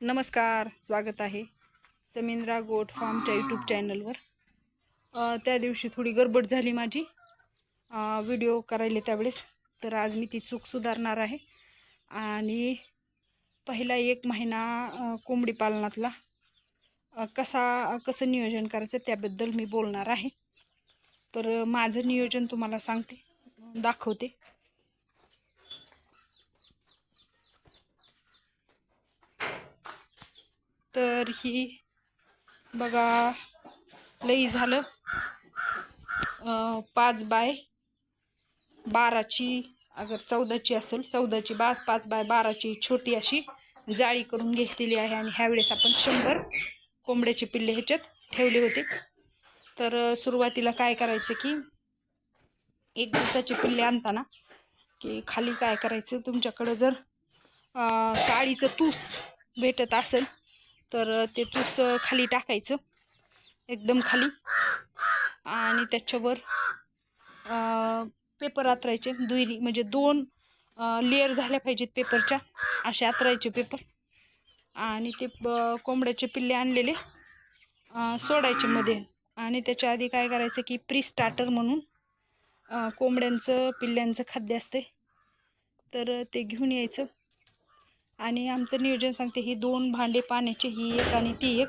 नमस्कार स्वागत आहे समिंद्रा गोट फार्मच्या यूट्यूब चॅनलवर त्या दिवशी थोडी गडबड झाली माझी. व्हिडिओ करायला त्यावेळेस. तर आज मी ती चूक सुधारणार आहे. आणि पहिला एक महिना कोंबडी पालनातला कसा कसं नियोजन करायचं त्याबद्दल मी बोलणार आहे. तर माझं नियोजन तुम्हाला सांगते दाखवते. तर ही बघा लई झालं. पाच बाय बाराची अगर चौदाची असेल चौदाची बा पाच बाय बाराची छोटी अशी जाळी करून घेतलेली आहे आणि ह्यावेळेस आपण शंभर कोंबड्याचे पिल्ले ह्याच्यात ठेवले होते. तर सुरुवातीला काय करायचं की एक दिवसाचे पिल्ले आणताना की खाली काय करायचं? तुमच्याकडं जर काळीचं साळीचं तूस भेटत असेल तर ते तूस खाली टाकायचं. एकदम खाली. आणि त्याच्यावर पेपर आतरायचे. दुहेरी म्हणजे दोन लेअर झाल्या पाहिजेत पेपरच्या. असे आतरायचे पेपर. आणि ते कोंबड्याचे पिल्ले आणलेले सोडायचे मध्ये. आणि त्याच्या आधी काय करायचं की प्री स्टार्टर म्हणून कोंबड्यांचं पिल्ल्यांचं खाद्य असते तर ते घेऊन यायचं. आणि आमचं नियोजन सांगते ही दोन भांडे पाण्याचे ही एक आणि ती एक.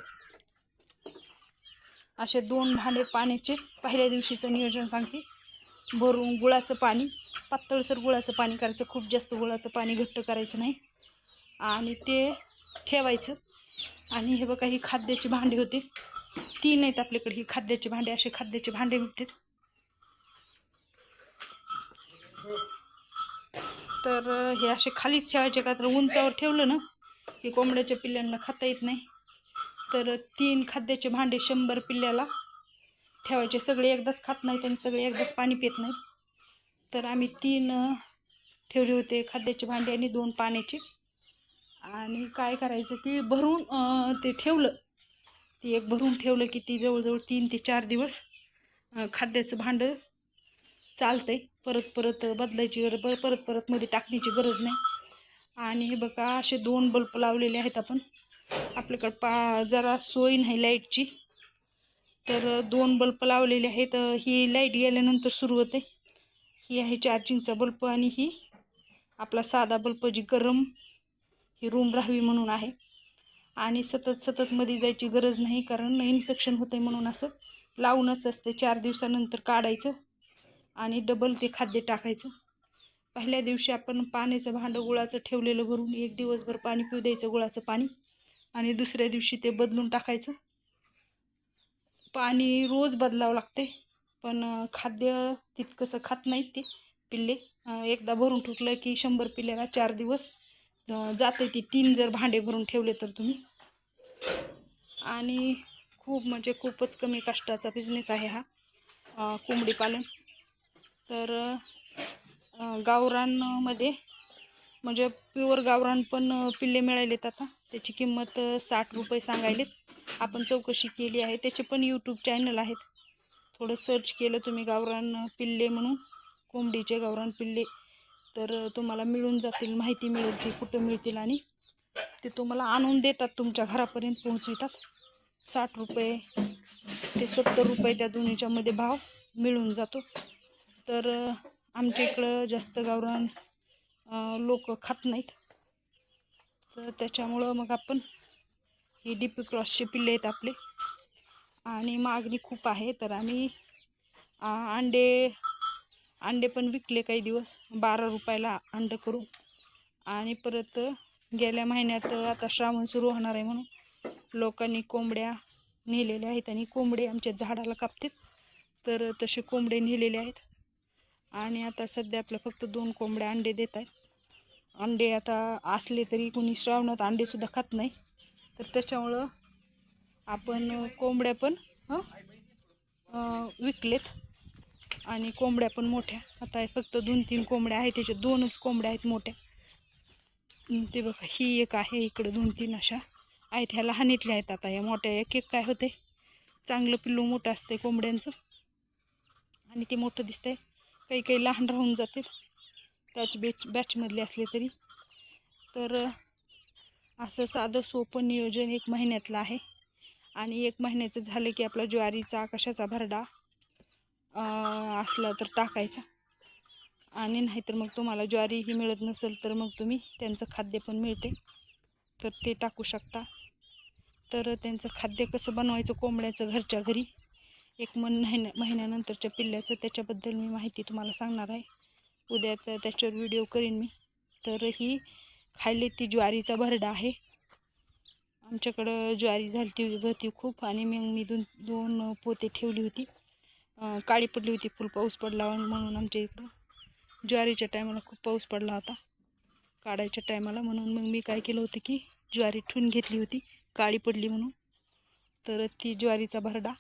असे दोन भांडे पाण्याचे पहिल्या दिवशीचं नियोजन सांगते. भरून गुळाचं पाणी पातळसर गुळाचं पाणी करायचं खूप जास्त गुळाचं पाणी घट्ट करायचं नाही. आणि ते ठेवायचं. आणि हे बघा ही खाद्याची भांडी होते. तीन आहेत आपल्याकडे ही खाद्याची भांडे असे खाद्याचे भांडे भेटतात तर हे असे खालीच ठेवायचे का तर उंचावर ठेवलं ना की कोंबड्याच्या पिल्ल्यांना खाता येत नाही. तर तीन खाद्याचे भांडे शंभर पिल्ल्याला ठेवायचे. सगळे एकदाच खात नाहीत आणि सगळे एकदाच पाणी पित नाहीत. तर आम्ही तीन ठेवले होते खाद्याचे भांडे आणि दोन पाण्याचे. आणि काय करायचं की भरून ते ठेवलं. ती एक भरून ठेवलं की ती जवळजवळ तीन ते चार दिवस खाद्याचं भांडं चालतंय. परत परत बदलायची गरज बर- परत परत मध्ये टाकण्याची गरज नाही. आणि हे बघा असे दोन बल्ब लावलेले आहेत आपण. आपल्याकडं पा जरा सोय नाही लाईटची. तर दोन बल्ब लावलेले आहेत. ही लाइट गेल्यानंतर सुरू होते ही आहे चार्जिंगचा बल्ब आणि ही आपला साधा बल्ब जी गरम ही रूम राहावी म्हणून आहे. आणि सतत सतत मध्ये जायची गरज नाही कारण इन्फेक्शन होते म्हणून असं लावूनच असते चार दिवसानंतर काढायचं. आणि डबल ते खाद्य टाकायचं. पहिल्या दिवशी आपण पाण्याचं भांडं गुळाचं ठेवलेलं भरून एक दिवसभर पाणी पिऊ द्यायचं गुळाचं पाणी. आणि दुसऱ्या दिवशी ते बदलून टाकायचं. पाणी रोज बदलावं लागते पण खाद्य तितकंसं खात नाहीत ते पिल्ले. एकदा भरून ठुकलं की शंभर पिल्ल्याला चार दिवस जाते ती तीन जर भांडे भरून ठेवले तर तुम्ही. आणि खूप म्हणजे खूपच कमी कष्टाचा बिझनेस आहे हा कोंबडी पालन. तर गावरानमध्ये म्हणजे प्युअर गावरान पण पिल्ले मिळालेत आता. त्याची किंमत साठ रुपये सांगायलेत. आपण चौकशी केली आहे. त्याचे पण यूट्यूब चॅनल आहेत. थोडं सर्च केलं तुम्ही गावरान पिल्ले म्हणून. कोंबडीचे गावरान पिल्ले. तर तुम्हाला मिळून जातील माहिती मिळेल की कुठं मिळतील आणि ते तुम्हाला आणून देतात तुमच्या घरापर्यंत पोहोचवितात. साठ रुपये ते सत्तर रुपये त्या दोन्हीच्यामध्ये भाव मिळून जातो. तर आमच्या इकडं जास्त गावरान लोक खात नाहीत. तर त्याच्यामुळं मग आपण हे डी पी क्रॉसचे पिल्ले आहेत आपले. आणि मागणी खूप आहे. तर आम्ही अंडे अंडे पण विकले काही दिवस. बारा रुपयाला अंड करून. आणि परत गेल्या महिन्यात आता श्रावण सुरू होणार आहे म्हणून लोकांनी कोंबड्या नेलेल्या आहेत आणि कोंबडे आमच्या झाडाला कापतात. तर तसे कोंबडे नेलेले आहेत. आणि आता सध्या आपलं फक्त दोन कोंबड्या अंडे देत आहेत. अंडे आता असले तरी कुणी श्रावणात अंडेसुद्धा खात नाही. तर त्याच्यामुळं आपण कोंबड्या पण विकलेत. आणि कोंबड्या पण मोठ्या. आता फक्त दोन तीन कोंबड्या आहेत. त्याच्या दोनच कोंबड्या आहेत मोठ्या. ते बघा ही एक आहे. इकडं दोन तीन अशा आहेत. ह्या लहानीतल्या आहेत आता. या मोठ्या एक एक काय होते चांगलं पिल्लू मोठं असतं कोंबड्यांचं. आणि ते मोठं दिसतंय. काही काही लहान राहून जातील. त्याच बॅच बॅचमधले असले तरी. तर असं साधं सोपं नियोजन एक महिन्यातलं आहे. आणि एक महिन्याचं झालं की आपला ज्वारीचा कशाचा भरडा असला तर टाकायचा. आणि नाहीतर मग तुम्हाला ज्वारीही मिळत नसेल तर मग तुम्ही त्यांचं खाद्य पण मिळते. तर ते टाकू शकता. तर त्यांचं खाद्य कसं बनवायचं कोंबड्याचं घरच्या घरी? एक मन महिन्या महिन्यानंतरच्या पिल्ल्याचं त्याच्याबद्दल मी माहिती तुम्हाला सांगणार आहे. उद्या तर त्याच्यावर व्हिडिओ करीन मी. तर ही खाल्ली ती ज्वारीचा भरडा आहे. आमच्याकडं ज्वारी झाली होती खूप आणि मग मी दोन दोन पोते ठेवली होती. काळी पडली होती फुल पाऊस पडला म्हणून आमच्या इकडं ज्वारीच्या टायमाला खूप पाऊस पडला होता. काढायच्या टायमाला म्हणून मग मी काय केलं होतं की ज्वारी ठेवून घेतली होती काळी पडली म्हणून. तर ती ज्वारीचा भरडा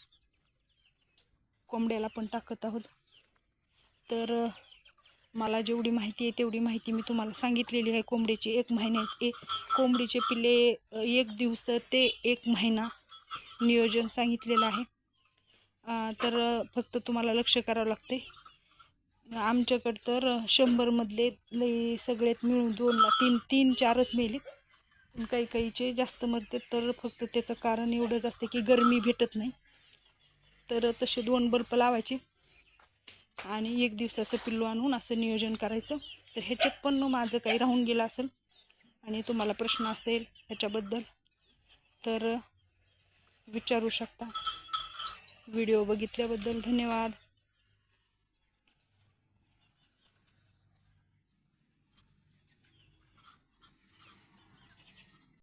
कोंबड्याला पण टाकत आहोत. तर मला जेवढी माहिती आहे तेवढी माहिती मी तुम्हाला सांगितलेली आहे. कोंबडीची एक महिन्यात एक कोंबडीचे पिल्ले एक दिवस ते एक महिना नियोजन सांगितलेलं आहे. तर फक्त तुम्हाला लक्ष करावं लागते. आमच्याकडं तर शंभरमधले लई सगळ्यात मिळून दोनला तीन तीन चारच मेले. पण काही काहीचे जास्त मरते तर फक्त त्याचं कारण एवढंच असते की गरमी भेटत नाही. तर तसे दोन बल्ब लावायचे. आणि एक दिवसाचं पिल्लू आणून असं नियोजन करायचं. तर ह्याच्यात पण माझं काही राहून गेलं असेल आणि तुम्हाला प्रश्न असेल ह्याच्याबद्दल तर विचारू शकता. व्हिडिओ बघितल्याबद्दल धन्यवाद.